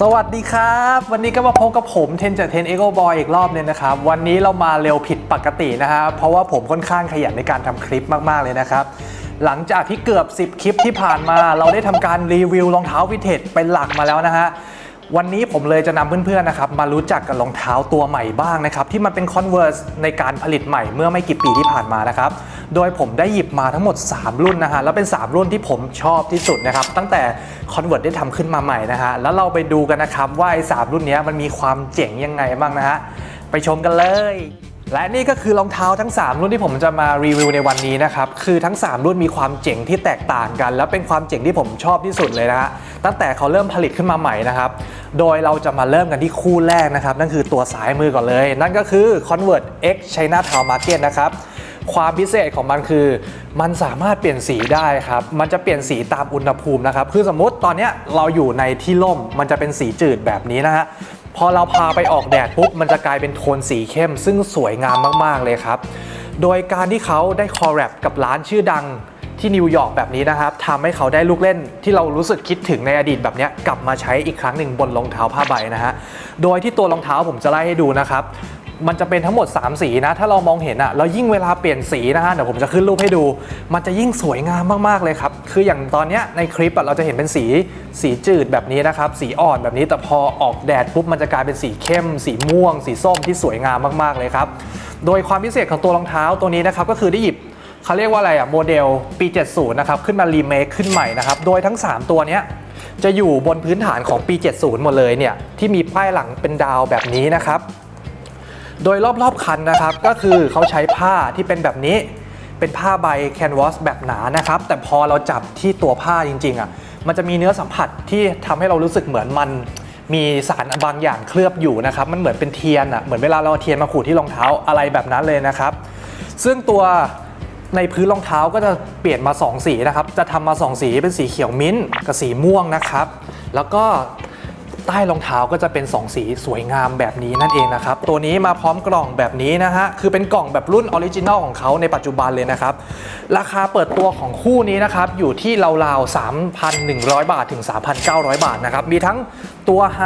สวัสดีครับ วันนี้ก็มาพบกับผมเทนจากเทนเอ o บอยอีกรอบหนึงนะครับ วันนี้เรามาเร็วผิดปกตินะฮะเพราะว่าผมค่อนข้างขยันในการทำคลิปมาก ๆ เลยนะครับ หลังจากที่เกือบ 10 คลิปที่ผ่านมา เราได้ทำการรีวิวรองเท้าวิเทจเป็นหลักมาแล้วนะฮะวันนี้ผมเลยจะนำเพื่อนๆนะครับมารู้จักกับรองเท้าตัวใหม่บ้างนะครับที่มันเป็น Converse ในการผลิตใหม่เมื่อไม่กี่ปีที่ผ่านมานะครับ โดยผมได้หยิบมาทั้งหมด 3 รุ่นนะฮะแล้วเป็น 3 รุ่นที่ผมชอบที่สุดนะครับตั้งแต่ Converse ได้ทำขึ้นมาใหม่นะฮะแล้วเราไปดูกันนะครับว่าไอ้สรุ่นนี้มันมีความเจ๋งยังไงบ้างนะฮะไปชมกันเลยและนี่ก็คือรองเท้าทั้ง 3 รุ่นที่ผมจะมารีวิวในวันนี้นะครับ คือทั้ง 3 รุ่นมีความเจ๋งที่แตกต่างกัน และเป็นความเจ๋งที่ผมชอบที่สุดเลยนะฮะตั้งแต่เขาเริ่มผลิตขึ้นมาใหม่นะครับ โดยเราจะมาเริ่มกันที่คู่แรกนะครับ นั่นคือตัวสายมือก่อนเลย นั่นก็คือ Convert X China Town Market นะครับ ความพิเศษของมันคือ มันสามารถเปลี่ยนสีได้ครับ มันจะเปลี่ยนสีตามอุณหภูมินะครับ คือสมมุติตอนนี้เราอยู่ในที่ร่ม มันจะเป็นสีจืดแบบนี้นะฮะพอเราพาไปออกแดดปุ๊บ มันจะกลายเป็นโทนสีเข้ม ซึ่งสวยงามมาก ๆ เลยครับ โดยการที่เขาได้คอลแลบกับร้านชื่อดังที่นิวยอร์กแบบนี้นะครับทำให้เขาได้ลูกเล่นที่เรารู้สึกคิดถึงในอดีตแบบนี้กลับมาใช้อีกครั้งหนึ่งบนรองเท้าผ้าใบนะฮะ โดยที่ตัวรองเท้าผมจะไล่ให้ดูนะครับ มันจะเป็นทั้งหมด 3 สีนะ ถ้าเรามองเห็นอะแล้วยิ่งเวลาเปลี่ยนสีนะฮะเดี๋ยวผมจะขึ้นรูปให้ดู มันจะยิ่งสวยงามมากๆเลยครับ คืออย่างตอนเนี้ยในคลิปอะเราจะเห็นเป็นสีสีจืดแบบนี้นะครับ สีอ่อนแบบนี้แต่พอออกแดดปุ๊บมันจะกลายเป็นสีเข้ม สีม่วง สีส้มที่สวยงามมากๆเลยครับ โดยความพิเศษของตัวรองเท้าตัวนี้นะครับก็คือได้หยิบเขาเรียกว่าอะไรอะโมเดลปี 70 นะครับขึ้นมารีเมคขึ้นใหม่นะครับโดยทั้ง 3 ตัวเนี้ยจะอยู่บนพื้นฐานของปี 70 หมดเลยเนี่ยที่มีป้ายหลังเป็นดาวแบบนี้นะครับ โดยรอบๆคันนะครับ ก็คือเขาใช้ผ้าที่เป็นแบบนี้ เป็นผ้าใบแคนวาสแบบหนานะครับ แต่พอเราจับที่ตัวผ้าจริงๆอะมันจะมีเนื้อสัมผัสที่ทำให้เรารู้สึกเหมือนมันมีสารบางอย่างเคลือบอยู่นะครับ มันเหมือนเป็นเทียนอะเหมือนเวลาเราเทียนมาขูดที่รองเท้าอะไรแบบนั้นเลยนะครับ ซึ่งตัวในพื้นรองเท้าก็จะเปลี่ยนมา 2 สีนะครับ จะทำมา 2 สีเป็นสีเขียวมิ้นท์กับสีม่วงนะครับ แล้วก็ ใต้รองเท้าก็จะเป็น 2 สีสวยงามแบบนี้นั่นเองนะครับ ตัวนี้มาพร้อมกล่องแบบนี้นะฮะ คือเป็นกล่องแบบรุ่นออริจินอลของเขาในปัจจุบันเลยนะครับ ราคาเปิดตัวของคู่นี้นะครับ อยู่ที่ราวๆ 3,100 บาทถึง 3,900 บาทนะครับ มีทั้งตัวไฮ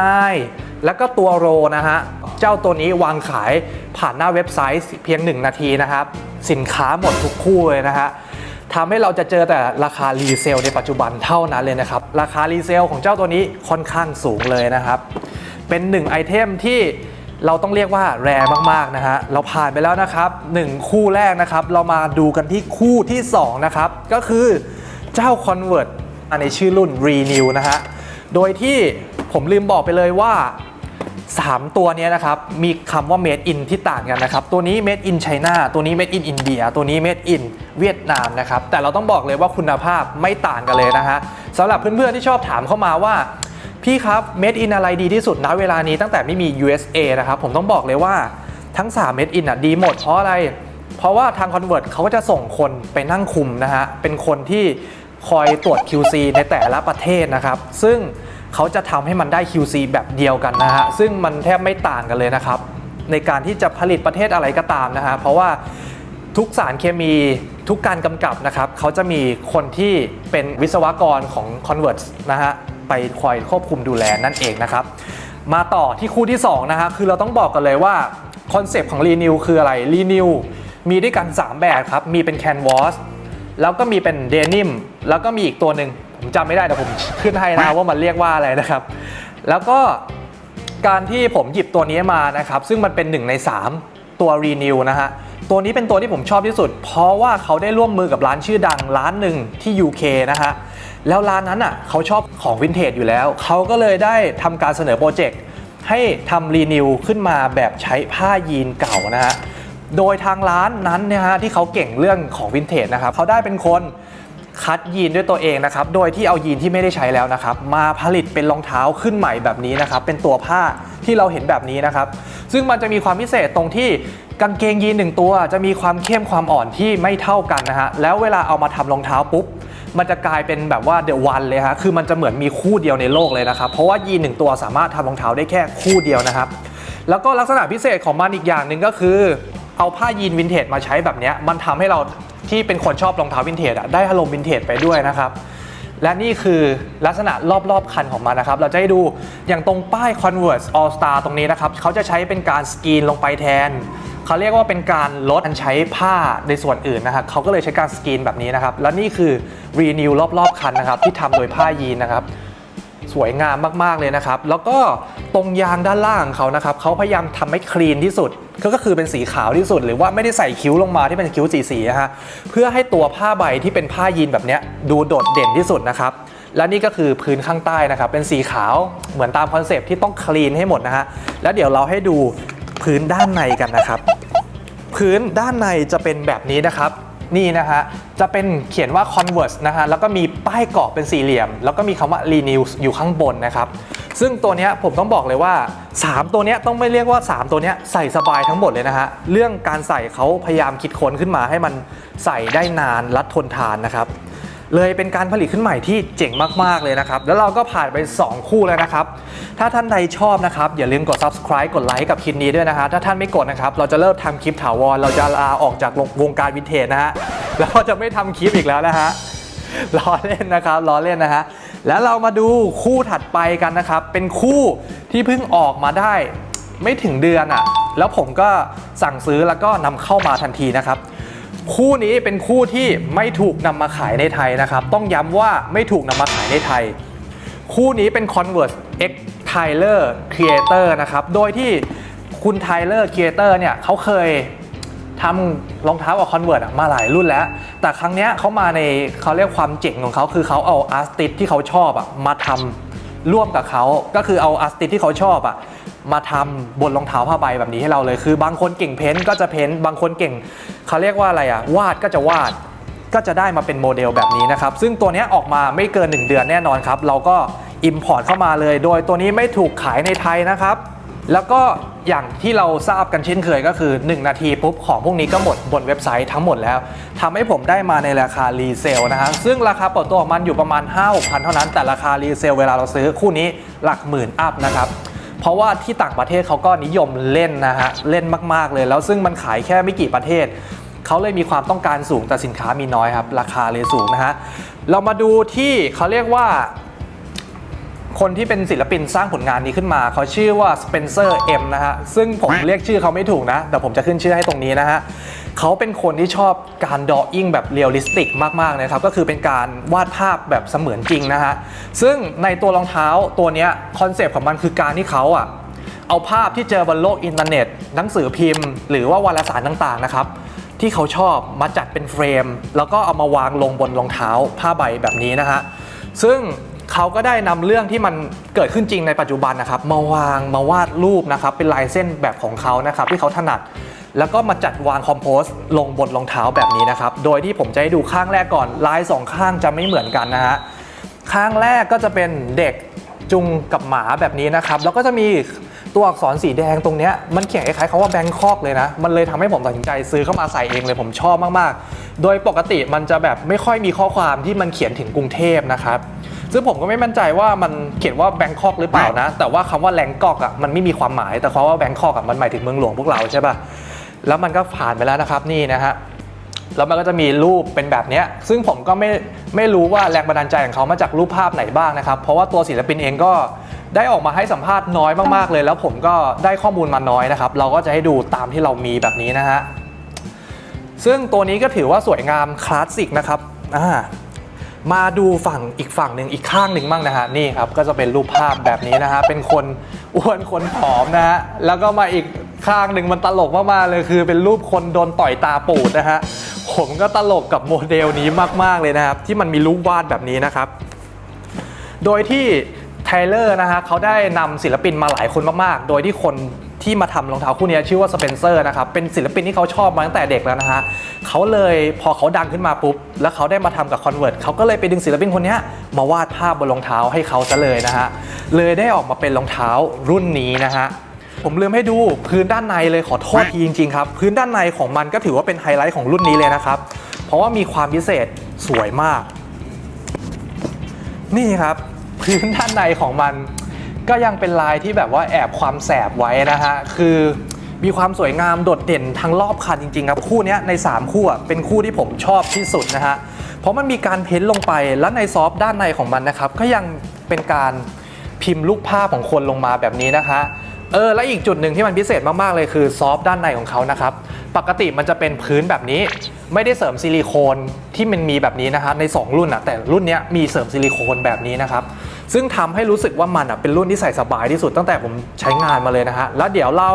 แล้วก็ตัวโรนะฮะ เจ้าตัวนี้วางขายผ่านหน้าเว็บไซต์เพียง 1 นาทีนะครับ สินค้าหมดทุกคู่เลยนะฮะ ทำให้เราจะเจอแต่ราคารีเซลในปัจจุบันเท่านั้นเลยนะครับ ราคารีเซลของเจ้าตัวนี้ค่อนข้างสูงเลยนะครับ เป็นหนึ่งไอเทมที่เราต้องเรียกว่าแรมากๆนะฮะ เราผ่านไปแล้วนะครับหนึ่งคู่แรกนะครับ เรามาดูกันที่คู่ที่สองนะครับ ก็คือเจ้า Convert อันในชื่อรุ่น Renew นะฮะ โดยที่ผมลืมบอกไปเลยว่า 3 ตัวนี้นะครับ มีคำว่า made in ที่ต่างกันนะครับ ตัวนี้ made in China ตัวนี้ made in India ตัวนี้ made in เวียดนามนะครับ แต่เราต้องบอกเลยว่าคุณภาพไม่ต่างกันเลยนะฮะสำหรับเพื่อนๆที่ชอบถามเข้ามาว่า พี่ครับ made in อะไรดีที่สุดณเวลานี้ตั้งแต่ไม่มี USA นะครับ ผมต้องบอกเลยว่าทั้ง 3 made in อะดีหมดเพราะอะไร เพราะว่าทาง Convert เขาก็จะส่งคนไปนั่งคุมนะฮะเป็นคนที่ คอยตรวจ QC ในแต่ละประเทศนะครับ ซึ่งเขาจะทำให้มันได้ QC แบบเดียวกันนะฮะซึ่งมันแทบไม่ต่างกันเลยนะครับ ในการที่จะผลิตประเทศอะไรก็ตามนะฮะเพราะว่าทุกสารเคมีทุกการกำกับนะครับเขาจะมีคนที่เป็นวิศวกรของ Convert นะฮะไปคอยควบคุมดูแลนั่นเองนะครับ มาต่อที่คู่ที่2นะฮะคือเราต้องบอกกันเลยว่าคอนเซปต์ของ Renew คืออะไร Renew มีด้วยกัน 3 แบบครับ มีเป็น Canvas แล้วก็มีเป็นเดนิม แล้วก็มีอีกตัวหนึ่งผมจำไม่ได้แต่ผมขึ้นให้นะว่ามันเรียกว่าอะไรนะครับ แล้วก็การที่ผมหยิบตัวนี้มานะครับ ซึ่งมันเป็น1ใน3 ตัว Renew นะฮะ ตัวนี้เป็นตัวที่ผมชอบที่สุด เพราะว่าเขาได้ร่วมมือกับร้านชื่อดังร้านหนึ่งที่ UK นะฮะ แล้วร้านนั้นอะเขาชอบของวินเทจอยู่แล้ว เขาก็เลยได้ทำการเสนอโปรเจกต์ให้ทำรีนิวขึ้นมาแบบใช้ผ้ายีนเก่านะฮะ โดยทางร้านนั้นเนี่ยฮะที่เขาเก่งเรื่องของวินเทจนะครับเขาได้เป็นคน คัดยีนด้วยตัวเองนะครับ โดยที่เอายีนที่ไม่ได้ใช้แล้วนะครับ มาผลิตเป็นรองเท้าขึ้นใหม่แบบนี้นะครับ เป็นตัวผ้าที่เราเห็นแบบนี้นะครับ ซึ่งมันจะมีความพิเศษตรงที่กางเกงยีนหนึ่งตัว จะมีความเข้มความอ่อนที่ไม่เท่ากันนะฮะ แล้วเวลาเอามาทำรองเท้าปุ๊บ มันจะกลายเป็นแบบว่าเดวันเลยฮะ คือมันจะเหมือนมีคู่เดียวในโลกเลยนะครับ เพราะว่ายีนหนึ่งตัวสามารถทำรองเท้าได้แค่คู่เดียวนะครับ แล้วก็ลักษณะพิเศษของมันอีกอย่างหนึ่งก็คือ เอาผ้ายีนวินเทจมาใช้แบบนี้ มันทำให้เรา ที่เป็นคนชอบรองเท้าวินเทจอะได้อารมณ์วินเทจไปด้วยนะครับ และนี่คือลักษณะรอบๆคันของมันนะครับ เราจะให้ดูอย่างตรงป้าย Converse All Star ตรงนี้นะครับเขาจะใช้เป็นการสกรีนลงไปแทนเขาเรียกว่าเป็นการลดการใช้ผ้าในส่วนอื่นนะครับเขาก็เลยใช้การสกรีนแบบนี้นะครับ และนี่คือ Renew รอบๆคันนะครับที่ทำโดยผ้ายีนนะครับ สวยงามมากๆเลยนะครับ แล้วก็ตรงยางด้านล่างของเขานะครับเขาพยายามทำให้คลีนที่สุดก็คือเป็นสีขาวที่สุด หรือว่าไม่ได้ใส่คิ้วลงมาที่เป็นคิ้วสีสีๆนะฮะเพื่อให้ตัวผ้าใบที่เป็นผ้ายีนแบบเนี้ยดูโดดเด่นที่สุดนะครับและนี่ก็คือพื้นข้างใต้นะครับ เป็นสีขาวเหมือนตามคอนเซปที่ต้องคลีนให้หมดนะฮะแล้วเดี๋ยวเราให้ดูพื้นด้านในกันนะครับ พื้นด้านในจะเป็นแบบนี้นะครับ นี่นะฮะ จะเป็นเขียนว่า Converse นะฮะ แล้วก็มีป้ายกรอบเป็นสี่เหลี่ยม แล้วก็มีคำว่า Renew อยู่ข้างบนนะครับ ซึ่งตัวนี้ผมต้องบอกเลยว่า 3 ตัวนี้ต้องไม่เรียกว่า 3 ตัวนี้ใส่สบายทั้งหมดเลยนะฮะ เรื่องการใส่เขาพยายามคิดค้นขึ้นมาให้มันใส่ได้นานรัดทนทานนะครับ เลยเป็นการผลิตขึ้นใหม่ที่เจ๋งมาก ๆ เลยนะครับ แล้วเราก็ผ่านไป 2 คู่แล้วนะครับ ถ้าท่านใดชอบนะครับ อย่าลืมกด subscribe กดไลค์กับคลิปนี้ด้วยนะฮะถ้าท่านไม่กดนะครับ เราจะเลิกทำคลิปถาวร เราจะลาออกจากวงการวินเทจนะฮะ แล้วก็จะไม่ทำคลิปอีกแล้วนะฮะล้อเล่นนะครับล้อเล่นนะฮะแล้วเรามาดูคู่ถัดไปกันนะครับ เป็นคู่ที่เพิ่งออกมาได้ไม่ถึงเดือนอะ่ะ แล้วผมก็สั่งซื้อแล้วก็นำเข้ามาทันทีนะครับ คู่นี้เป็นคู่ที่ไม่ถูกนำมาขายในไทยนะครับ ต้องย้ำว่าไม่ถูกนำมาขายในไทย คู่นี้เป็น Converse X Tyler Creator นะครับ โดยที่คุณ Tyler Creator เนี่ยเขาเคยทำรองเท้ากับ Converse มาหลายรุ่นแล้ว แต่ครั้งเนี้ยเขามาในเขาเรียกความเจ๋งของเขาคือเขาเอาอาร์ติสที่เขาชอบอะมาทำร่วมกับเขาก็คือเอาอาร์ติสที่เขาชอบอะ มาทำบนรองเท้าผ้าใบแบบนี้ให้เราเลย คือบางคนเก่งเพ้นท์ก็จะเพ้นท์บางคนเก่งเขาเรียกว่าอะไรอะวาดก็จะวาดก็จะได้มาเป็นโมเดลแบบนี้นะครับ ซึ่งตัวนี้ออกมาไม่เกิน 1 เดือนแน่นอนครับ เราก็ Import เข้ามาเลย โดยตัวนี้ไม่ถูกขายในไทยนะครับ แล้วก็อย่างที่เราทราบกันเช่นเคยก็คือ 1 นาทีปุ๊บของพวกนี้ก็หมดบนเว็บไซต์ทั้งหมดแล้วทำให้ผมได้มาในราคารีเซลนะฮะซึ่งราคาเปิดตัวของมันอยู่ประมาณ5 6พันเท่านั้น แต่ราคารีเซลเวลาเราซื้อคู่นี้หลักหมื่นอัพนะครับ ราะว่าที่ต่างประเทศเขาก็นิยมเล่นนะฮะเล่นมากๆเลย แล้วซึ่งมันขายแค่ไม่กี่ประเทศเขาเลยมีความต้องการสูงแต่สินค้ามีน้อยครับ ราคาเลยสูงนะฮะเรามาดูที่เขาเรียกว่า คนที่เป็นศิลปินสร้างผลงานนี้ขึ้นมา เขาชื่อว่า Spencer M นะฮะ ซึ่งผมเรียกชื่อเขาไม่ถูกนะ แต่ผมจะขึ้นชื่อให้ตรงนี้นะฮะเขาเป็นคนที่ชอบการดออิ่งแบบเรียลลิสติกมากๆนะครับ ก็คือเป็นการวาดภาพแบบเสมือนจริงนะฮะ ซึ่งในตัวรองเท้าตัวนี้คอนเซปต์ของมันคือการที่เขาอะเอาภาพที่เจอบนโลกอินเทอร์เน็ต หนังสือพิมพ์ หรือว่าวารสารต่างๆนะครับที่เขาชอบมาจัดเป็นเฟรม แล้วก็เอามาวางลงบนรองเท้าผ้าใบแบบนี้นะฮะซึ่ง เขาก็ได้นำเรื่องที่มันเกิดขึ้นจริงในปัจจุบันนะครับ มาวางมาวาดรูปนะครับ เป็นลายเส้นแบบของเขานะครับที่เขาถนัด แล้วก็มาจัดวางคอมโพสต์ลงบนรองเท้าแบบนี้นะครับ โดยที่ผมจะให้ดูข้างแรกก่อนลายสองข้างจะไม่เหมือนกันนะฮะข้างแรกก็จะเป็นเด็กจุงกับหมาแบบนี้นะครับ แล้วก็จะมีตัวอักษรสีแดงตรงนี้มันเขียนคล้ายๆคำว่าแบงคอกเลยนะ มันเลยทำให้ผมตัดสินใจซื้อเข้ามาใส่เองเลยผมชอบมากๆ โดยปกติมันจะแบบไม่ค่อยมีข้อความที่มันเขียนถึงกรุงเทพนะครับ ซึ่งผมก็ไม่มั่นใจว่ามันเขียนว่าแบงคอกหรือเปล่านะ แต่ว่าคำว่าแรงกอกอะมันไม่มีความหมาย แต่คำว่าแบงคอกอะมันหมายถึงเมืองหลวงพวกเราใช่ป่ะแล้วมันก็ผ่านไปแล้วนะครับนี่นะฮะแล้วมันก็จะมีรูปเป็นแบบเนี้ยซึ่งผมก็ไม่ไม่รู้ว่าแรงบันดาลใจของเขามาจากรูปภาพไหนบ้างนะครับ เพราะว่าตัวศิลปินเองก็ได้ออกมาให้สัมภาษณ์น้อยมากๆเลย แล้วผมก็ได้ข้อมูลมาน้อยนะครับ เราก็จะให้ดูตามที่เรามีแบบนี้นะฮะซึ่งตัวนี้ก็ถือว่าสวยงามคลาสสิกนะครับอ่า มาดูฝั่งอีกฝั่งหนึ่งอีกข้างหนึ่งบ้างนะฮะนี่ครับก็จะเป็นรูปภาพแบบนี้นะฮะเป็นคนอ้วนคนผอมนะฮะแล้วก็มาอีกข้างหนึ่งมันตลกมากๆเลยคือ เป็นรูปคนโดนต่อยตาปูดนะฮะผมก็ตลกกับโมเดลนี้มากๆเลยนะครับ ที่มันมีรูปวาดแบบนี้นะครับ โดยที่ไทเลอร์นะฮะเขาได้นำศิลปินมาหลายคนมากๆ โดยที่คน ที่มาทำรองเท้าคู่นี้ชื่อว่าสเปนเซอร์นะครับ เป็นศิลปินที่เขาชอบมาตั้งแต่เด็กแล้วนะฮะเขาเลยพอเขาดังขึ้นมาปุ๊บ แล้วเขาได้มาทำกับ Convert เขาก็เลยไปดึงศิลปินคนนี้มาวาดภาพบนรองเท้าให้เขาซะเลยนะฮะ เลยได้ออกมาเป็นรองเท้ารุ่นนี้นะฮะผมลืมให้ดูพื้นด้านในเลยขอโทษทีจริงๆครับพื้นด้านในของมันก็ถือว่าเป็นไฮไลท์ของรุ่นนี้เลยนะครับเพราะว่ามีความพิเศษสวยมาก นี่ครับ พื้นด้านในของมัน ก็ยังเป็นลายที่แบบว่าแอบความแสบไว้นะฮะ คือมีความสวยงามโดดเด่นทั้งรอบคันจริงๆครับ คู่นี้ใน 3 คู่เป็นคู่ที่ผมชอบที่สุดนะฮะ เพราะมันมีการเพ้นท์ลงไปแล้วในซอฟต์ด้านในของมันนะครับ ก็ยังเป็นการพิมพ์รูปภาพของคนลงมาแบบนี้นะคะเออและอีกจุดหนึ่งที่มันพิเศษมากๆเลยคือซอฟต์ด้านในของเขานะครับ ปกติมันจะเป็นพื้นแบบนี้ ไม่ได้เสริมซิลิโคนที่มันมีแบบนี้นะคะใน 2 รุ่นอะแต่รุ่นนี้มีเสริมซิลิโคนแบบนี้นะครับ ซึ่งทำให้รู้สึกว่ามันอะเป็นรุ่นที่ใส่สบายที่สุดตั้งแต่ผมใช้งานมาเลยนะฮะแล้วเดี๋ยวเรา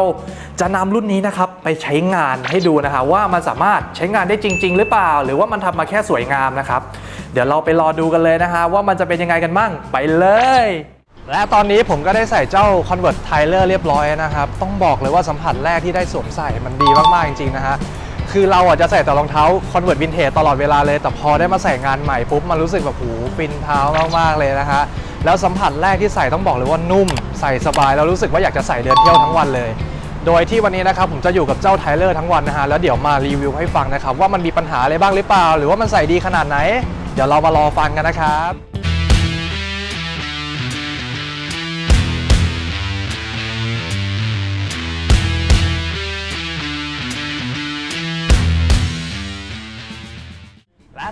จะนำรุ่นนี้นะครับไปใช้งานให้ดูนะคะว่ามันสามารถใช้งานได้จริง ๆ หรือเปล่า หรือว่ามันทำมาแค่สวยงามนะครับเดี๋ยวเราไปรอดูกันเลยนะฮะว่ามันจะเป็นยังไงกันบ้างไปเลยและตอนนี้ผมก็ได้ใส่เจ้า Convert Tyler เรียบร้อยนะครับ ต้องบอกเลยว่าสัมผัสแรกที่ได้สวมใส่มันดีมาก ๆ จริง ๆ นะฮะ คือเราอะจะใส่แต่รองเท้า Convert Vintage ตลอดเวลาเลย แต่พอได้มาใส่งานใหม่ปุ๊บ มันรู้สึกแบบหูฟินเท้ามาก ๆ เลยนะฮะ แล้วสัมผัสแรกที่ใส่ต้องบอกเลยว่านุ่ม ใส่สบายแล้วรู้สึกว่าอยากจะใส่เดินเที่ยวทั้งวันเลย โดยที่วันนี้นะครับผมจะอยู่กับเจ้าไทเลอร์ทั้งวันนะฮะแล้วเดี๋ยวมารีวิวให้ฟังนะครับว่ามันมีปัญหาอะไรบ้างหรือเปล่า หรือว่ามันใส่ดีขนาดไหน เดี๋ยวเรามารอฟังกันนะครับ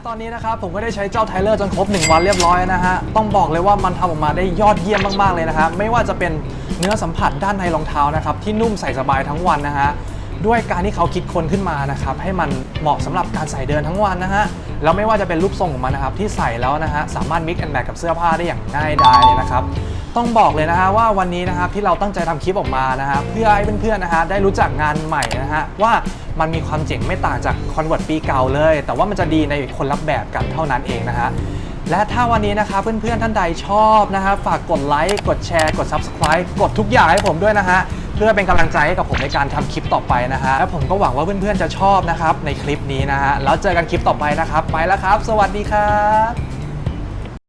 ตอนนี้นะครับผมก็ได้ใช้เจ้าไทเลอร์จนครบ 1 วันเรียบร้อยนะฮะ ต้องบอกเลยว่ามันทำออกมาได้ยอดเยี่ยมมากๆเลยนะครับไม่ว่าจะเป็นเนื้อสัมผัสด้านในรองเท้านะครับ ที่นุ่มใส่สบายทั้งวันนะฮะ ด้วยการที่เขาคิดค้นขึ้นมานะครับ ให้มันเหมาะสำหรับการใส่เดินทั้งวันนะฮะ แล้วไม่ว่าจะเป็นรูปทรงของมันนะครับที่ใส่แล้วนะฮะสามารถ mix and match กับเสื้อผ้าได้อย่างง่ายดายเลยนะครับ ต้องบอกเลยนะฮะว่าวันนี้นะครับที่เราตั้งใจทำคลิปออกมานะฮะเพื่อให้เพื่อนๆนะฮะได้รู้จักงานใหม่นะฮะว่ามันมีความเจ๋งไม่ต่างจากคอนเวิร์ตปีเก่าเลย แต่ว่ามันจะดีในคนละแบบกันเท่านั้นเองนะฮะและถ้าวันนี้นะคะเพื่อนๆท่านใดชอบนะฮะฝากกดไลค์กดแชร์กด Subscribe กดทุกอย่างให้ผมด้วยนะฮะเพื่อเป็นกำลังใจให้กับผมในการทำคลิปต่อไปนะฮะและผมก็หวังว่าเพื่อนๆจะชอบนะครับในคลิปนี้นะฮะแล้วเจอกันคลิปต่อไปนะครับ ไปแล้วครับ สวัสดีครับ